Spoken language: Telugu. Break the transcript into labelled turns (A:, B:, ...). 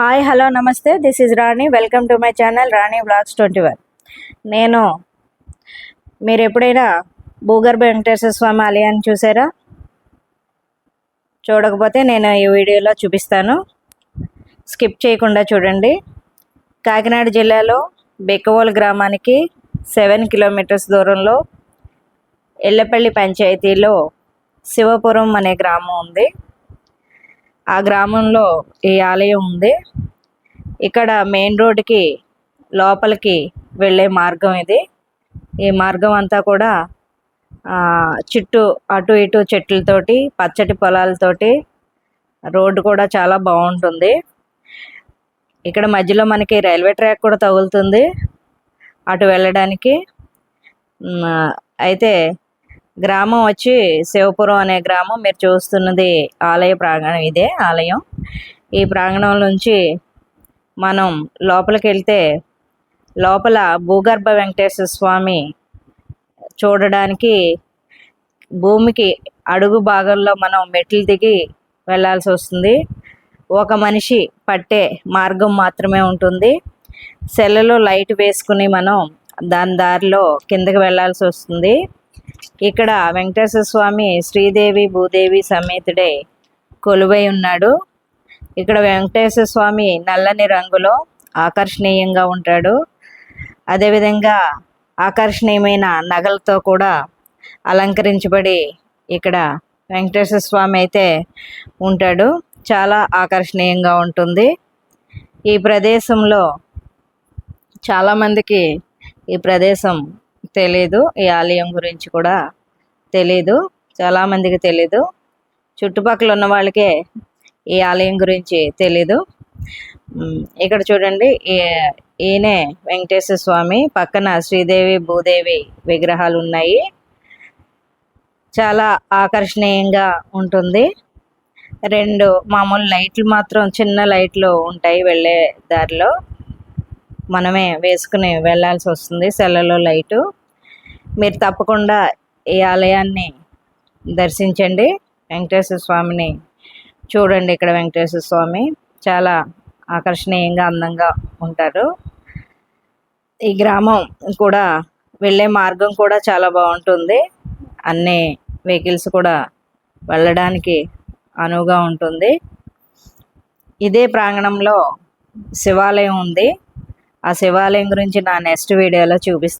A: హాయ్ హలో నమస్తే. This is Rani welcome to my channel Rani vlogs twenty one నేను మీరు ఎప్పుడైనా భూగర్భ వెంకటేశ్వర స్వామి ఆలయాన్ని చూసారా? చూడకపోతే నేను ఈ వీడియోలో చూపిస్తాను. స్కిప్ చేయకుండా చూడండి. కాకినాడ జిల్లాలో బెక్కవోలు గ్రామానికి సెవెన్ కిలోమీటర్స్ దూరంలో ఎల్లపల్లి పంచాయతీలో శివపురం అనే గ్రామం ఉంది. ఆ గ్రామంలో ఈ ఆలయం ఉంది. ఇక్కడ మెయిన్ రోడ్డుకి లోపలికి వెళ్ళే మార్గం ఇది. ఈ మార్గం అంతా కూడా చుట్టూ అటు ఇటు చెట్లతోటి పచ్చటి పొలాలతోటి రోడ్డు కూడా చాలా బాగుంటుంది. ఇక్కడ మధ్యలో మనకి రైల్వే ట్రాక్ కూడా తగులుతుంది. అటు వెళ్ళడానికి. అయితే గ్రామం వచ్చి శివపురం అనే గ్రామం. మీరు చూస్తున్నది ఆలయ ప్రాంగణం ఇదే ఆలయం. ఈ ప్రాంగణం నుంచి మనం లోపలికి వెళ్తే లోపల భూగర్భ వెంకటేశ్వర స్వామి చూడడానికి భూమికి అడుగు భాగంలో మనం మెట్లు దిగి వెళ్ళాల్సి వస్తుంది. ఒక మనిషి పట్టే మార్గం మాత్రమే ఉంటుంది. సెల్లలో లైట్ వేసుకుని మనం దాని దారిలో కిందకి వెళ్ళాల్సి వస్తుంది. ఇక్కడ వెంకటేశ్వర స్వామి శ్రీదేవి భూదేవి సమేతుడే కొలువై ఉన్నాడు. ఇక్కడ వెంకటేశ్వర స్వామి నల్లని రంగులో ఆకర్షణీయంగా ఉంటాడు. అదేవిధంగా ఆకర్షణీయమైన నగలతో కూడా అలంకరించబడి ఇక్కడ వెంకటేశ్వర స్వామి అయితే ఉంటాడు. చాలా ఆకర్షణీయంగా ఉంటుంది. ఈ ప్రదేశంలో చాలామందికి ఈ ప్రదేశం తెలీదు. ఈ ఆలయం గురించి కూడా తెలీదు. చాలామందికి తెలీదు. చుట్టుపక్కల ఉన్న వాళ్ళకే ఈ ఆలయం గురించి తెలీదు. ఇక్కడ చూడండి. ఈయనే వెంకటేశ్వర స్వామి. పక్కన శ్రీదేవి భూదేవి విగ్రహాలు ఉన్నాయి. చాలా ఆకర్షణీయంగా ఉంటుంది. రెండు మామూలు లైట్లు మాత్రం చిన్న లైట్లు ఉంటాయి వెళ్ళే దారిలో. మనమే వేసుకుని వెళ్ళాల్సి వస్తుంది సెల్లలో లైటు. మీరు తప్పకుండా ఈ ఆలయాన్ని దర్శించండి. వెంకటేశ్వర స్వామిని చూడండి ఇక్కడ వెంకటేశ్వర స్వామి. చాలా ఆకర్షణీయంగా అందంగా ఉంటారు. ఈ గ్రామం కూడా వెళ్ళే మార్గం కూడా చాలా బాగుంటుంది. అన్ని వెహికల్స్ కూడా వెళ్ళడానికి అనువుగా ఉంటుంది. ఇదే ప్రాంగణంలో శివాలయం ఉంది. ఆ శివాలయం గురించి నా నెక్స్ట్ వీడియోలో చూపిస్తాను